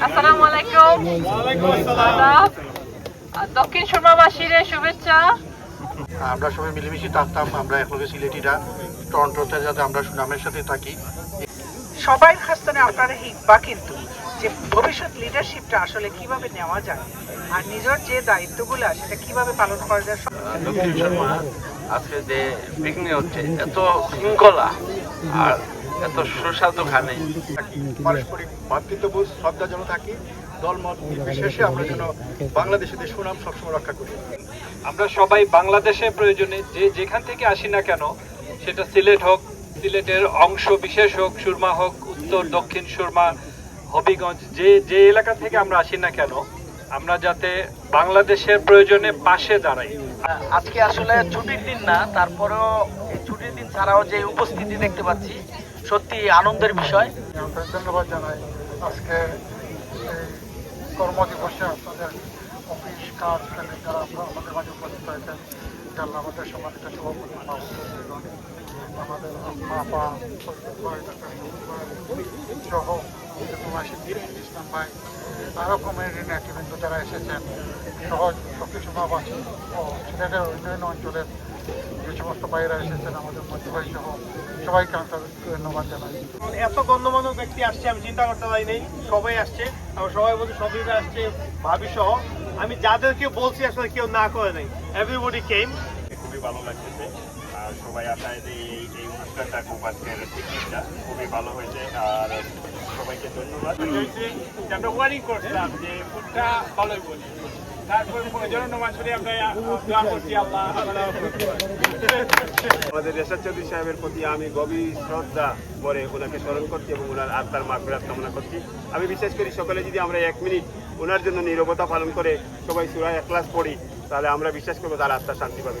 আসসালামু আলাইকুম। দক্ষিণ সুরমাবাসীর শুভেচ্ছা। আমরা সবাই মিলেমিশে থাকতাম আমরা একলগে সিলেটিরা। টরন্টোতে যাতে আমরা সুনামের সাথে থাকি। সবাই হাসতানে আপনারা হিকবা কিন্তু যে ভবিষ্যৎ লিডারশিপটা আসলে কীভাবে নেওয়া যায় আর নিজের যে দায়িত্বগুলো সেটা কীভাবে পালন করা যায় সব- দক্ষিণ শর্মা আজকে যে পিকনিক হচ্ছে এত শৃঙ্খলা আর এত সুস্বাদু খানে পারস্পরিক শ্রদ্ধা যেন থাকি। দলমত নির্বিশেষে আমরা যেন বাংলাদেশের সুনাম সবসময় রক্ষা করি। আমরা সবাই বাংলাদেশের প্রয়োজনে যে যেখান থেকে আসি না কেন, সেটা সিলেট হোক, সিলেটের অংশ বিশেষ হোক, সুরমা হোক, উত্তর, দক্ষিণ সুরমা, হবিগঞ্জ, যে যে এলাকা থেকে আমরা আসি না কেন, আমরা যাতে বাংলাদেশের প্রয়োজনে পাশে দাঁড়াই। আজকে আসলে ছুটির দিন না, তারপরেও ছুটির দিন ছাড়াও যে উপস্থিতি দেখতে পাচ্ছি সত্যি আনন্দের বিষয়। ধন্যবাদ জানাই। আজকে এই কর্মদিবসে আপনাদের অফিস, কাজ ফেলে যারা আমাদের মাঝে উপস্থিত হয়েছেন যারা আমাদের সম্মানিত সভাপতি আমাদের মা ভাই সহ ইসলাম ভাই আরও কমিউনিটি নেতৃবৃন্দ যারা এসেছেন, সহ শক্তি সভাবাসী ও সিলেটের অন্যান্য অঞ্চলের সমস্ত ভাইয়েরা এসেছেন আমাদের মধ্যে ভাই সহ। সবাইকে আন্তরিক ধন্যবাদ জানাই। এত গণ্যমান্য ব্যক্তি আসছে আমি চিন্তা করতে পারি নাই। সবাই আসছে এবং সবাই বলছে সবাই আসছে ভাবি সহ। আমি যাদেরকে বলছি আসলে কেউ না করে নাই। এভরিবডি কেম খুবই ভালো লাগতেছে। আর সবাই আশায় যে এই এই অনুষ্ঠানটা খুব আজকের পিকনিকটা খুবই ভালো হয়েছে। আর সবাইকে ধন্যবাদ। আমরা ওয়ারিং করছিলাম যে ফুডটা ভালোই বলি। আমাদের রেশাদ চৌধুরী সাহেবের প্রতি আমি গভীর শ্রদ্ধা করে ওনাকে স্মরণ করছি এবং ওনার আত্মার মাগফিরাত কামনা করছি। আমি বিশ্বাস করি সকলে যদি আমরা এক মিনিট ওনার জন্য নীরবতা পালন করে সবাই সুরায় এক ক্লাস পড়ি, তাহলে আমরা বিশ্বাস করব তার আত্মা শান্তি পাবে।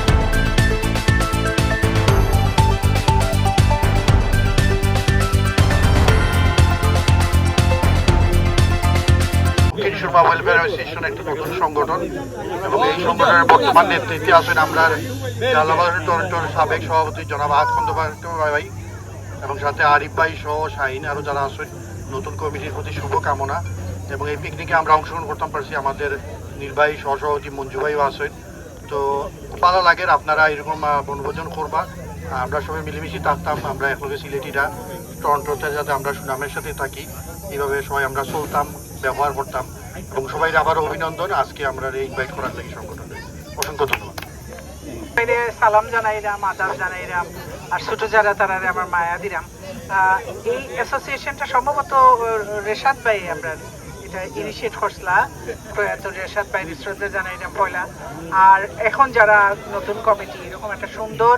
নতুন সংগঠন এবং এই সংগঠনের বর্তমান নেতৃত্বে আছেন আমরা জালাবাদ টরন্টোর সাবেক সভাপতি জনাব আহাত ভাই এবং সাথে আরিফ ভাই সহ শাহিন আরও যারা আছেন, নতুন কমিটির প্রতি শুভকামনা। এবং এই পিকনিকে আমরা অংশগ্রহণ করতাম পারছি আমাদের নির্বাহী সহসভাপতি মঞ্জু ভাইও আছেন। তো ভালো লাগে, আপনারা এরকম বনভোজন করবা। আমরা সবাই মিলেমিশে থাকতাম, আমরা একলগে সিলেটিরা। টরন্টোতে যাতে আমরা সুনামের সাথে থাকি, এইভাবে সবাই আমরা চলতাম, ব্যবহার করতাম। এবং সবাই অভিনন্দন। আজকে আমরা ইনভাইট করার সংগঠনে অসংখ্য ধন্যবাদ। সালাম আদাব আর ছোট যারা তারা আমার মায়া এই অ্যাসোসিয়েশনটা সম্ভবত রেশাদ ভাই আমরা এটা ইনিশিয়েট করছিলা। প্রয়াত রেশাদ ভাই শ্রদ্ধা জানাইরাম পয়লা। আর এখন যারা নতুন কমিটি এরকম একটা সুন্দর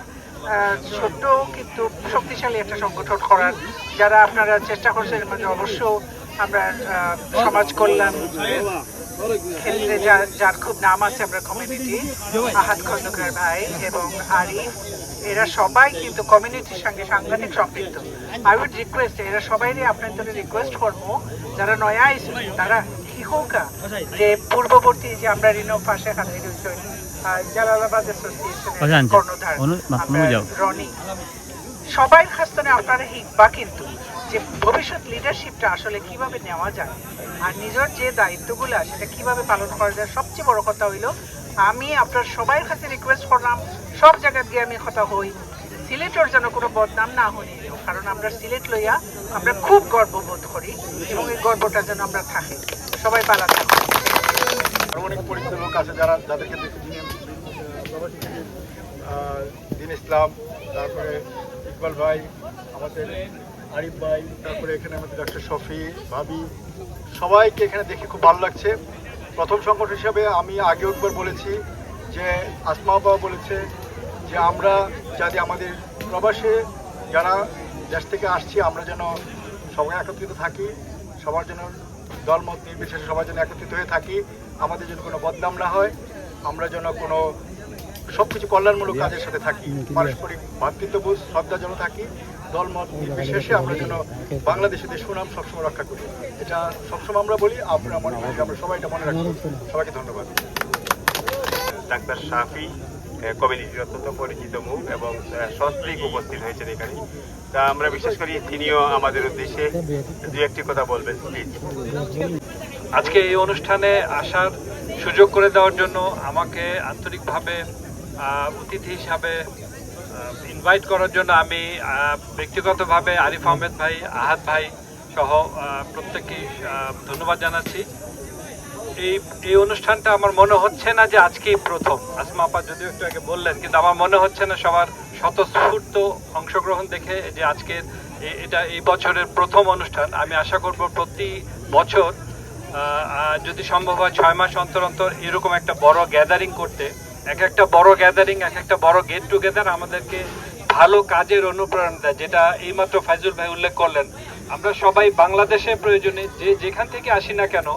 ছোট্ট কিন্তু শক্তিশালী একটা সংগঠন করার, যারা আপনারা চেষ্টা করছেন অবশ্য আমরা সমাজ কল্যাণ ক্ষেত্রে যার যার খুব নাম আছে আমরা কমিউনিটি আহাত খন্দকার ভাই এবং আরিফ এরা সবাই কিন্তু কমিউনিটির সঙ্গে সাংঘাতিক সম্পৃক্ত। আই উড রিকোয়েস্ট এরা সবাই আপনাদের রিকোয়েস্ট করব যারা নয়া আইসে তারা কি হোক যে পূর্ববর্তী যে আমরা ঋণ পাশে হাতে রয়েছে জালালাবাদ অ্যাসোসিয়েশনের কর্ণধার আমরা রনি। সবাই হাসতানে আপনারা হিকবা কিন্তু। যে ভবিষ্যৎ লিডারশিপটা আসলে কীভাবে নেওয়া যায় আর নিজের যে দায়িত্বগুলো সেটা কীভাবে পালন করা যায়, সবচেয়ে বড় কথা হইল, আমি আপনার সবার কাছে রিকোয়েস্ট করলাম, সব জায়গায় গিয়ে আমি কথা হই, সিলেটের যেন কোনো বদনাম না হনি কারণ আমরা সিলেট লইয়া আমরা খুব গর্ববোধ করি এবং এই গর্বটা যেন আমরা থাকি। সবাই পালা থাকি। অনেক আছে যারা যাদেরকে দেখেছি দিন ইসলাম, তারপরে ইকবাল ভাই, আমাদের আরিফ ভাই তারপরে এখানে আমাদের ডক্টর শফি ভাবি সবাইকে এখানে দেখে খুব ভালো লাগছে। প্রথম সংকট হিসাবে আমি আগেও একবার বলেছি যে আসমা বাবা বলেছে যে আমরা যাতে আমাদের প্রবাসে যারা দেশ থেকে আসছি আমরা যেন সবাই একত্রিত থাকি সবার জন্য দলমত নির্বিশেষে সবার জন্য একত্রিত হয়ে থাকি আমাদের যেন কোনো বদনাম না হয় আমরা যেন কোনো সবকিছু কল্যাণমূলক কাজের সাথে থাকি পারস্পরিক ভ্রাতৃত্ববোধ শ্রদ্ধা যেন থাকি। দলমত নির্বিশেষে আমরা যেন বাংলাদেশের সুনাম সবসময় রক্ষা করি। এটা সবসময় আমরা বলি, আমরা মনে করি আমরা সবাই এটা মনে রাখি। সবাইকে ধন্যবাদ। ডাক্তার শাফি কমিউনিটির অত্যন্ত পরিচিত মুখ এবং সস্ত্রীক উপস্থিত হয়েছেন এখানে। তা আমরা বিশেষ করি তিনিও আমাদের উদ্দেশ্যে দু একটি কথা বলবেন প্লিজ আজকে এই অনুষ্ঠানে আসার সুযোগ করে দেওয়ার জন্য আমাকে আন্তরিকভাবে অতিথি হিসাবে ইনভাইট করার জন্য আমি ব্যক্তিগতভাবে আরিফ আহমেদ ভাই আহাদ ভাই সহ প্রত্যেককেই ধন্যবাদ জানাচ্ছি। এই এই অনুষ্ঠানটা আমার মনে হচ্ছে না যে আজকেই প্রথম। আসমা আপা যদিও একটু আগে বললেন, কিন্তু আমার মনে হচ্ছে না সবার স্বতঃস্ফূর্ত অংশগ্রহণ দেখে যে আজকের এটা এই বছরের প্রথম অনুষ্ঠান। আমি আশা করব প্রতি বছর যদি সম্ভব হয় ছয় মাস অন্তর অন্তর এরকম একটা বড় গ্যাদারিং করতে এক একটা বড় গ্যাদারিং এক একটা বড় গেট টুগেদার আমাদেরকে ভালো কাজের অনুপ্রেরণা দেয়, যেটা এইমাত্র ফাইজুল ভাই উল্লেখ করলেন। আমরা সবাই বাংলাদেশের প্রয়োজনে যে যেখান থেকে আসি না কেন,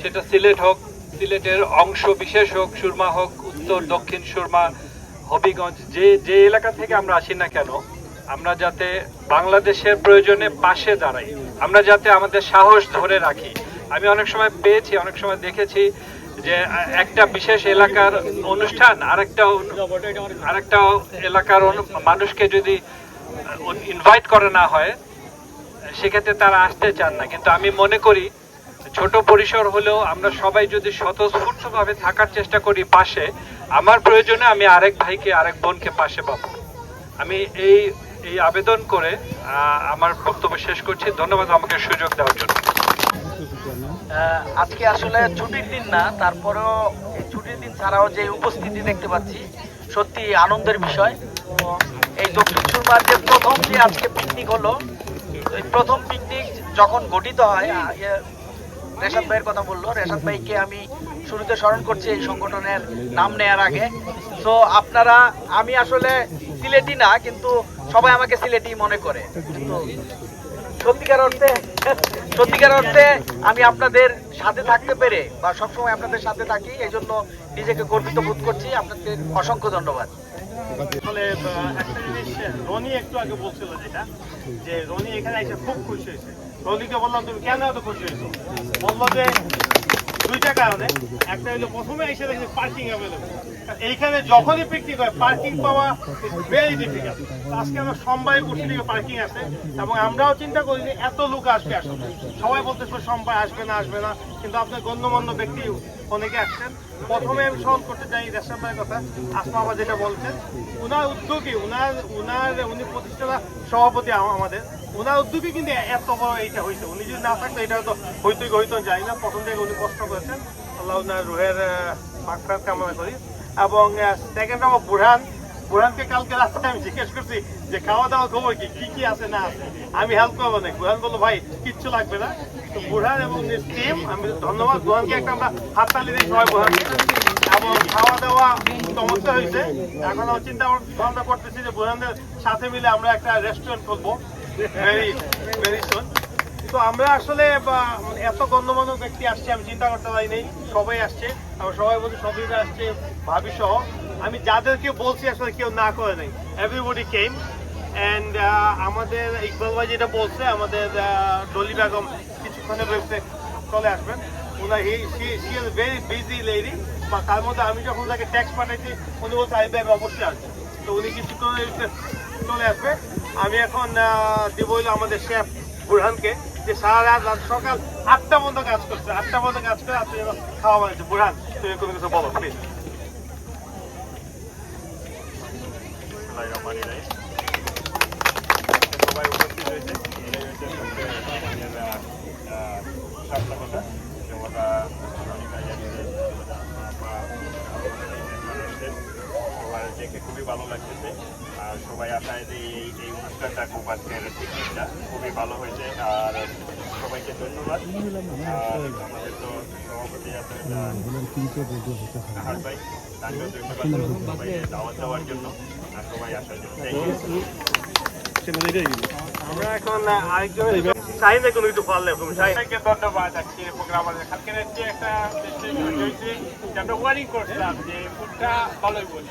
সেটা সিলেট হোক, সিলেটের অংশ বিশেষ হোক, সুরমা হোক, উত্তর, দক্ষিণ সুরমা, হবিগঞ্জ, যে যে এলাকা থেকে আমরা আসি না কেন, আমরা যাতে বাংলাদেশের প্রয়োজনে পাশে দাঁড়াই, আমরা যাতে আমাদের সাহস ধরে রাখি। আমি অনেক সময় পেয়েছি, অনেক সময় দেখেছি যে একটা বিশেষ এলাকার অনুষ্ঠান, আরেকটা আরেকটা এলাকার মানুষকে যদি ইনভাইট করে না হয়, সেক্ষেত্রে তারা আসতে চান না। কিন্তু আমি মনে করি, ছোট পরিসর হলেও আমরা সবাই যদি স্বতঃস্ফূর্তভাবে থাকার চেষ্টা করি পাশে, আমার প্রয়োজনে আমি আরেক ভাইকে, আরেক বোনকে পাশে পাবো। আমি এই এই আবেদন করে আমার বক্তব্য শেষ করছি। ধন্যবাদ আমাকে সুযোগ দেওয়ার জন্য। আজকে আসলে ছুটির দিন না তারপরেও এই ছুটির দিন ছাড়াও যে উপস্থিতি দেখতে পাচ্ছি সত্যি আনন্দের বিষয়। এই দক্ষিণ সুরমার যে প্রথম যে আজকে পিকনিক হলো এই প্রথম পিকনিক যখন গঠিত হয় ইয়ে, রেশাদ ভাইয়ের কথা বলল রেশাদ ভাইকে আমি শুরুতে স্মরণ করছি এই সংগঠনের নাম নেয়ার আগে। তো আপনারা আমি আসলে সিলেটি না কিন্তু সবাই আমাকে সিলেটি মনে করে। সত্যিকার অর্থে সত্যিকার অর্থে আমি আপনাদের সাথে থাকতে পেরে বা সবসময় আপনাদের সাথে থাকি, এই জন্য নিজেকে গর্বিত বোধ করছি। আপনাদের অসংখ্য ধন্যবাদ। একটা জিনিস, রনি একটু আগে বলছিল যেটা, যে রনি এখানে এসে খুব খুশি হয়েছে। রনিকে বললাম, তুমি কেন এত খুশি হয়েছো? বলল যে, দুইটা কারণে। একটা হলো প্রথমে এসে দেখছি পার্কিং অ্যাভেলেবল এইখানে যখনই পিকনিক হয় পার্কিং পাওয়া ভেরি ডিফিকাল্ট আজকে আমরা করছি দিকে পার্কিং আছে এবং আমরাও চিন্তা করি যে এত লোক আসবে আসলে সবাই বলতেছে সোমবার আসবে না আসবে না, কিন্তু আপনার গণ্যমান্য ব্যক্তি অনেকে আসছেন। প্রথমে আমি স্মরণ করতে চাই রেশন ভাইয়ের কথা, আসমা আবার যেটা বলছেন, উনার উদ্যোগে, উনার উনার, উনি প্রতিষ্ঠাতা সভাপতি আমাদের ওনার উদ্যোগে কিন্তু এত বড় এইটা হয়েছে উনি যদি না থাকতো, এটা হয়তো হইতো হইতো জানি না। প্রথম থেকে উনি কষ্ট করেছেন, আল্লাহ উনার রুহের মাকফাত কামনা করি। এবং সেকেন্ড আমার বুড়ান। বুড়ানকে কালকে রাস্তায় আমি জিজ্ঞেস করছি যে খাওয়া দাওয়া খবর কি? কি কি আছে না আছে? আমি হেল্প করব না। বুড়ান বলল, ভাই, কিচ্ছু লাগবে না। তো বুড়ান এবং টিম আমি ধন্যবাদ বুড়ানকে, একটা আমরা হাততালি দিই সবাই বুড়ানকে। এবং খাওয়া দাওয়া চমৎকার হয়েছে। এখন চিন্তা ভাবনা করতেছি যে বুড়ানদের সাথে মিলে আমরা একটা রেস্টুরেন্ট খুলবো। ভেরি ভেরি সুন তো আমরা আসলে মানে এত গণ্যমান্য ব্যক্তি আসছে, আমি চিন্তা করতে পারি নাই। সবাই আসছে এবং সবাই বলছে সবই আসছে, ভাবি সহ। আমি যাদেরকে বলছি, আসলে কেউ না করে নাই। এভরিবডি কেম অ্যান্ড আমাদের ইকবাল ভাই যেটা বলছে, আমাদের ডলি বেগম কিছুক্ষণের মধ্যে চলে আসবেন। ওনার he, she is very busy lady বা তার মধ্যে আমি যখন তাকে ট্যাক্স পাঠাইছি, উনি বলছে আই ব্যাগ অবশ্যই আসবে। তো উনি কিছুক্ষণের চলে আসবে। আমি এখন দিব আমাদের শেফ বুরহানকে। যে সারা রাত রাত সকাল আটটা পর্যন্ত কাজ করছে, আটটা পর্যন্ত কাজ করে আপনি খাওয়া বানাচ্ছে বুড়ান, তুমি কোনো কিছু বলো প্লিজ সবাই উপস্থিত হয়েছে। এটাই হচ্ছে সবচেয়ে দেখে খুবই ভালো লাগতেছে। আর সবাই আশায় যে এই এই অনুষ্ঠানটা খুব আজকের পিকনিকটা খুবই ভালো হয়েছে। আর সবাইকে ধন্যবাদ। আর আমাদের তো সভাপতি আছেন ভাই তাকেও ধন্যবাদ দাওয়াত দেওয়ার জন্য। আর সবাই আসার জন্য থ্যাংক ইউ আমরা এখন আরেকজন চাইলে কোনো কিছু পারলে এরকম চাইনাকে ধন্যবাদ। আজকে প্রোগ্রাম আমাদের কালকে রাত্রে একটা হয়েছে আমরা ওয়ারিং করছিলাম যে ফুডটা ভালোই বলি।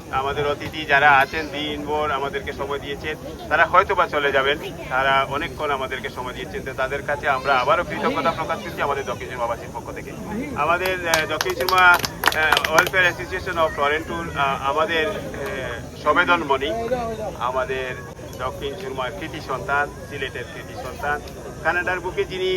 আমাদের অতিথি যারা আছেন দিনভর আমাদেরকে সময় দিয়েছেন তারা হয়তো বা চলে যাবেন। তারা অনেকক্ষণ আমাদেরকে সময় দিয়েছেন তো তাদের কাছে আমরা আবারও কৃতজ্ঞতা প্রকাশ করছি আমাদের দক্ষিণ সিনেমা পক্ষ থেকে। আমাদের দক্ষিণ সিনেমা ওয়েলফেয়ার অ্যাসোসিয়েশন অফ টরেন্টুর আমাদের আহ, সবেদন মণি আমাদের দক্ষিণ সুরমার কৃতি সন্তান সিলেটের কৃতি সন্তান। কানাডার বুকে যিনি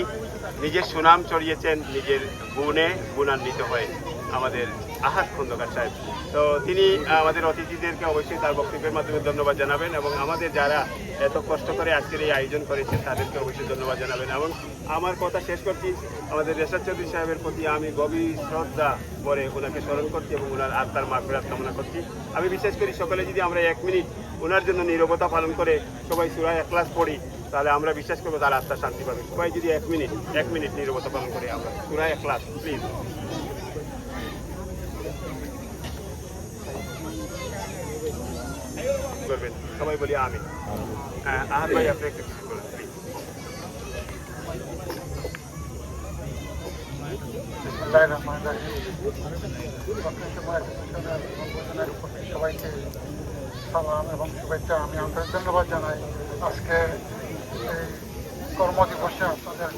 নিজের সুনাম চড়িয়েছেন নিজের গুণে গুণান্বিত হয়ে আমাদের আহাত খন্দকার সাহেব। তো তিনি আমাদের অতিথিদেরকে অবশ্যই তার বক্তব্যের মাধ্যমে ধন্যবাদ জানাবেন এবং আমাদের যারা এত কষ্ট করে আজকের এই আয়োজন করেছেন, তাদেরকে অবশ্যই ধন্যবাদ জানাবেন। এবং আমার কথা শেষ করছি, আমাদের রেশাদ চৌধুরী সাহেবের প্রতি আমি গভীর শ্রদ্ধা করে ওনাকে স্মরণ করছি এবং ওনার আত্মার মাগফিরাত কামনা করছি। আমি বিশেষ করি সকালে যদি আমরা এক মিনিট ওনার জন্য নীরবতা পালন করে সবাই সুরায় এক ক্লাস পড়ি, তাহলে আমরা বিশ্বাস করব তার আত্মা শান্তি পাবে। সবাই যদি এক মিনিট এক মিনিট নীরবতা পালন করে আমরা সুরায় এক ক্লাস প্লিজ করবেন সবাই বলি আমি আহার ভাই আপনি একটু কিছু প্লিজ সবাইকে সালাম এবং শুভেচ্ছা আমি আন্তরিক ধন্যবাদ জানাই আজকে এই কর্মদিবসে আপনাদের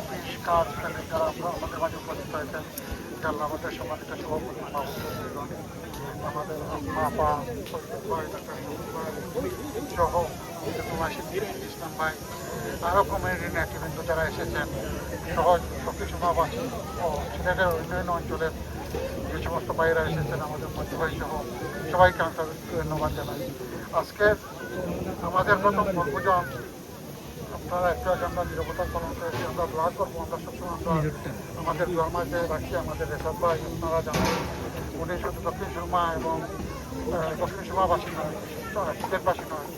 অফিস কাজ ফেলে যারা আমাদের মাঝে উপস্থিত হয়েছেন যারা আমাদের সম্মানিত সভাপতি মাহবুবগণ, আমাদের মা পা ভাই ডাক্তার সবুজ ভাই সহ ইসলাম ভাই আরও কমিউনিটি নেতৃবৃন্দ যারা এসেছেন সহজ শক্তি সভাবাসী ও সিলেটের অন্যান্য অঞ্চলের যে সমস্ত ভাইয়েরা এসেছেন আমাদের মধ্যভাই সহ সবাইকে ধন্যবাদ জানাই। আজকে আমাদের প্রথম বনভোজন আপনারা একটু আগে আমরা নিরাপত্তা পালন করেছি আমরা দোয়া করব। আমরা সবসময় আমরা আমাদের ধর্মাকে রাখি আমাদের রেসাদ ভাই আপনারা জানেন উনি শুধু দক্ষিণ সুরমা এবং দক্ষিণ সুরমাবাসী নয় সিলেটবাসী নয়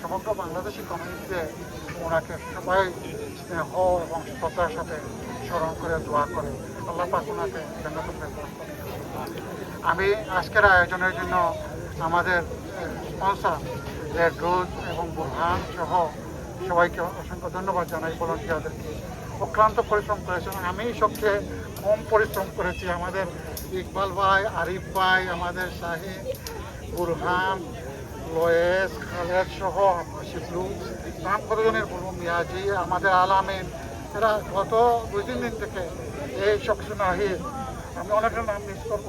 সমগ্র বাংলাদেশি কমিউনিটিতে ওনাকে সবাই স্নেহ এবং শ্রদ্ধার সাথে স্মরণ করে দোয়া করে। আল্লাহ পাক ওনাকে আমি আজকের আয়োজনের জন্য আমাদের স্পন্সার রোজ এবং বুরহান সহ সবাইকে অসংখ্য ধন্যবাদ জানাই ভলান্টিয়ারদেরকে। অক্লান্ত পরিশ্রম করেছেন আমি সবচেয়ে কম পরিশ্রম করেছি। আমাদের ইকবাল ভাই, আরিফ ভাই, আমাদের শাহিন, বুরহান, লয়েস, খালেদ সহ শিবলু নাম কতজনের বলব মিয়াজি, আমাদের আলামিন। এরা গত দুই, তিন দিন থেকে এই নাহিদ আমি অনেকের নাম মিস করব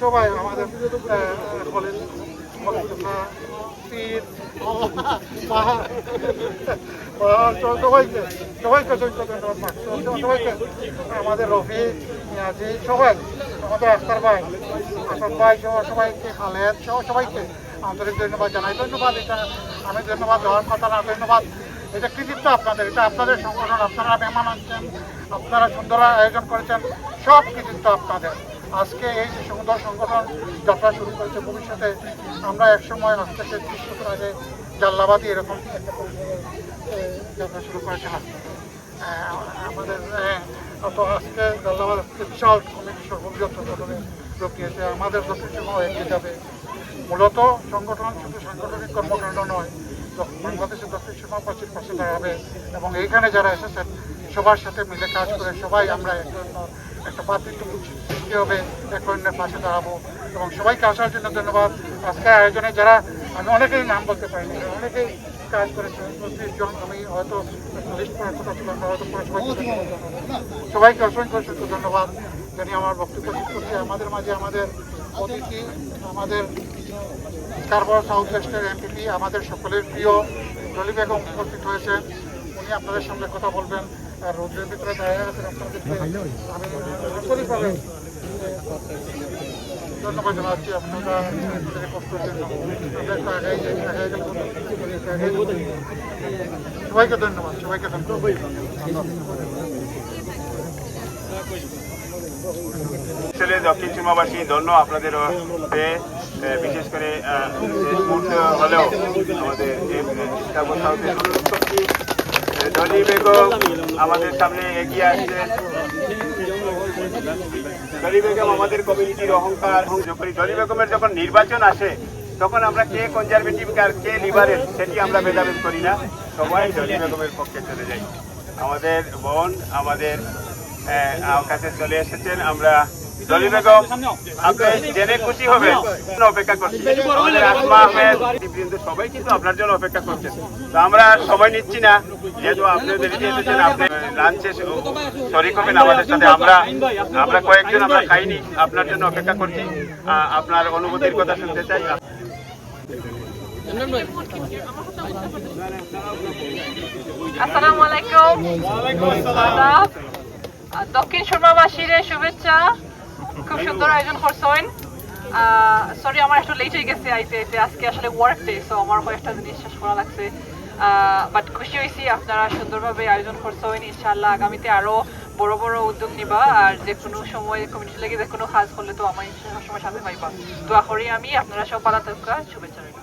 সবাই আমাদের কলেজ আমাদের রফিক, মিয়াজি, সবাই, আমাদের আখতার ভাই, আসাদ ভাই সহ সবাইকে, খালেদ সহ সবাইকে আন্তরিক ধন্যবাদ জানাই। ধন্যবাদ, এটা আমি ধন্যবাদ দেওয়ার কথা না ধন্যবাদ। এটা কৃতিত্ব আপনাদের, এটা আপনাদের সংগঠন, আপনারা মেহমান আনছেন, আপনারা সুন্দর আয়োজন করেছেন, সব কৃতিত্ব আপনাদের। আজকে এই যে সুন্দর সংগঠন যাত্রা শুরু করেছে, ভবিষ্যতে আমরা একসময় আজ থেকে ত্রিশ বছর আগে জাল্লাবাদী এরকম যাত্রা শুরু করেছিলাম আমাদের তো আজকে জাল্লাবাদ বিশাল কমিটি সর্ববৃহৎ সংগঠনে যোগ দিয়েছে। আমাদের সময় এগিয়ে যাবে। মূলত সংগঠন শুধু সাংগঠনিক কর্মকাণ্ড নয় বাংলাদেশের দক্ষিণ সীমাবাসীর পাশে দাঁড়াবে। এবং এইখানে যারা এসেছেন, সবার সাথে মিলে কাজ করে সবাই আমরা এক অন্য- একটা পাতৃত্ববোধ সৃষ্টি হবে। এক অন্যের পাশে দাঁড়াবো। এবং সবাইকে আসার জন্য ধন্যবাদ। আজকে আয়োজনে যারা, আমি অনেকেই নাম বলতে পারিনি অনেকেই কাজ করেছে পঁচিশ জন আমি হয়তো লিস্ট করার কথা ছিল হয়তো সবাইকে। অসংখ্য অসংখ্য ধন্যবাদ। জানি আমার বক্তব্য শেষ আমাদের মাঝে আমাদের অতিথি, আমাদের কারবার সাউথ ওয়েস্টের এমপিপি আমাদের সকলের প্রিয় জলি বেগম উপস্থিত হয়েছেন। উনি আপনাদের সঙ্গে কথা বলবেন। আর রোদ্রের ভিতরে দাঁড়িয়ে আছেন আপনাদেরকে আমি আন্তরিকভাবে ধন্যবাদ জানাচ্ছি আপনারা আমাদের কষ্টের জন্য আমরা একটু আগে আগে গেলে সবাইকে ধন্যবাদ সবাইকে ধন্যবাদ আসলে দক্ষিণ চুমাবাসী ধন্য আপনাদের তে, এ, বিশেষ করে আহ, শেষ মুহূর্তে হলেও আমাদের এই ডলি বেগম আমাদের সামনে এগিয়ে আসছেন ডলি বেগম আমাদের কমিউনিটির অহংকার ডলি বেগমের যখন নির্বাচন আসে, তখন আমরা কে কনজারভেটিভ আর কে লিবারেল সেটি আমরা ভেদাভেদ করি না। সবাই ডলি বেগমের পক্ষে চলে যাই। আমাদের বোন, আমাদের কাছে চলে এসেছেন। আমরা বেগম আপনি জেনে খুশি হবেন। অপেক্ষা করছি আসমা আহমেদ বৃন্দ সবাই কিন্তু আপনার জন্য অপেক্ষা করছেন। তো আমরা সময় নিচ্ছি না। যেহেতু আপনি দেরিতে এসেছেন আপনি লাঞ্চে শরিক হবেন আমাদের সাথে। আমরা আমরা কয়েকজন আমরা খাইনি আপনার জন্য অপেক্ষা করছি। আপনার অনুভূতির কথা শুনতে চাই। আসসালামু আলাইকুম। দক্ষিণ সুরমাবাসীর শুভেচ্ছা। খুব সুন্দর আয়োজন করছেন। সরি আমার একটু লেট হয়ে গেছে, আইতে আইতে। আজকে আসলে ওয়ার্ক ডে সো আমার কয়েকটা জিনিস শেষ করা লাগছে। বাট খুশি হয়েছি, আপনারা সুন্দরভাবে আয়োজন করছেন। ইনশাল্লাহ আগামীতে আরও বড় বড় উদ্যোগ নিবা, আর যে কোনো সময় কমিটি লাগে যে কোনো কাজ করলে তো আমার সবসময় সাথে পাইবা। তো করি আমি, আপনারা সব পালা শুভেচ্ছা রইল।